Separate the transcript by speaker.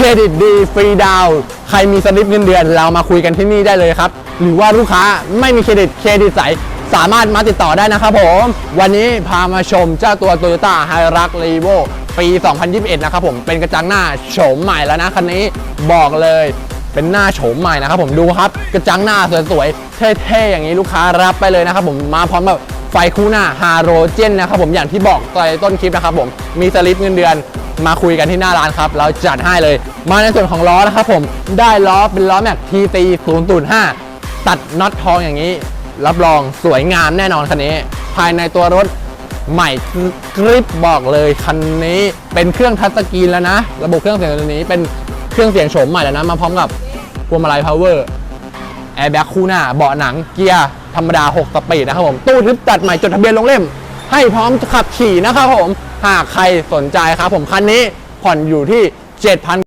Speaker 1: เครดิตดีฟรีดาวใครมีสลิปเงินเดือน เรามาคุยกันที่นี่ได้เลยครับ หรือว่าลูกค้าไม่มีเครดิตเครดิตใสสามารถมาติดต่อได้นะครับผม วันนี้พามาชมเจ้าตัว Toyota h i r u x r e v o ปี 2021 นะครับผม เป็นกระจังหน้าโฉมใหม่แล้วนะคันนี้บอกเลยเป็นหน้าโฉมใหม่นะครับผมดูครับกระจังหน้าสวยๆเท่ๆอย่างนี้ลูกค้ารับไปเลยนะครับผมมาพร้อมกับไฟคู่หน้าฮาโรเจนนะครับผมอย่างที่บอกตอนต้นคลิปนะครับผมมีสลิปเงินเดือน มาคุยกันที่หน้าร้านครับ เราจัดให้เลย มาในส่วนของล้อนะครับผมได้ล้อเป็นล้อแม็ก TT 005ตัดน็อตทองอย่างนี้ รับรองสวยงามแน่นอนคันนี้ ภายในตัวรถใหม่กริปบอกเลยคันนี้เป็นเครื่องทัชสกรีนแล้วนะ ระบบเครื่องเสียงตัวนี้เป็นเครื่องเสียงโฉมใหม่แล้วนะ มาพร้อมกับพวงมาลัยพาวเวอร์แอร์แบ็กคู่หน้าเบาะหนังเกียร์ธรรมดา 6 สปีดนะครับผม ตู้ทึบตัดใหม่จดทะเบียนลงเล่ม ให้พร้อมขับขี่นะครับผม หากใครสนใจครับผมคันนี้ผ่อนอยู่ที่ 7,000